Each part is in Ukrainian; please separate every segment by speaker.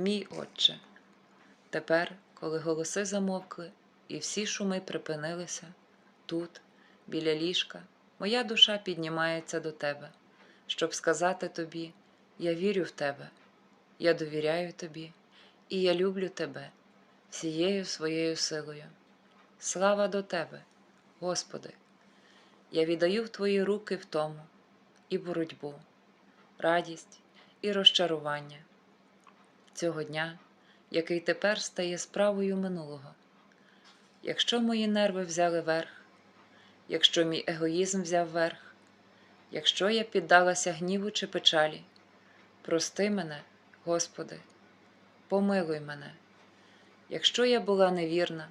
Speaker 1: Мій Отче. Тепер, коли голоси замовкли і всі шуми припинилися, тут, біля ліжка, моя душа піднімається до тебе, щоб сказати тобі: Я вірю в тебе, я довіряю тобі, і я люблю тебе всією своєю силою. Слава до тебе, Господи! Я віддаю в Твої руки втому і боротьбу, радість і розчарування цього дня, який тепер стає справою минулого. Якщо мої нерви взяли верх, якщо мій егоїзм взяв верх, якщо я піддалася гніву чи печалі, прости мене, Господи, помилуй мене, якщо я була невірна,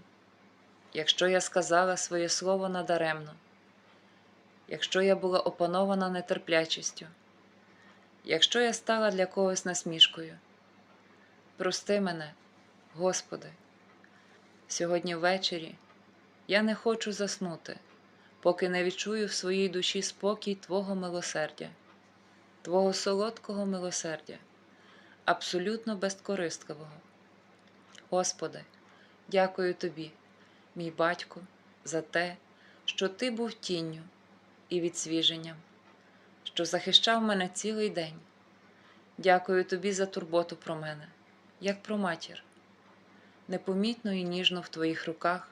Speaker 1: якщо я сказала своє слово надаремно, якщо я була опанована нетерплячістю, якщо я стала для когось насмішкою, прости мене, Господи. Сьогодні ввечері я не хочу заснути, поки не відчую в своїй душі спокій Твого милосердя, Твого солодкого милосердя, абсолютно безкорисливого. Господи, дякую Тобі, мій батько, за те, що Ти був тінню і відсвіженням, що захищав мене цілий день. Дякую Тобі за турботу про мене, як про матір непомітно і ніжно в Твоїх руках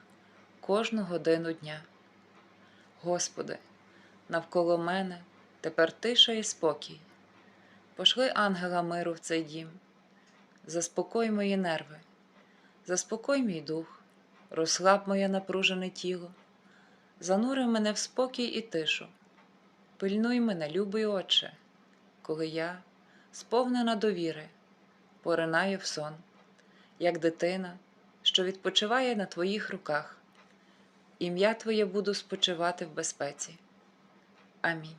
Speaker 1: кожну годину дня. Господи, навколо мене тепер тиша і спокій. Пошли ангела миру в цей дім, заспокой мої нерви, заспокой мій дух, розслаб моє напружене тіло, занури мене в спокій і тишу, пильнуй мене, любий Отче, коли я, сповнена довіри, поринаю в сон, як дитина, що відпочиває на Твоїх руках. Ім'я Твоє буду спочивати в безпеці. Амінь.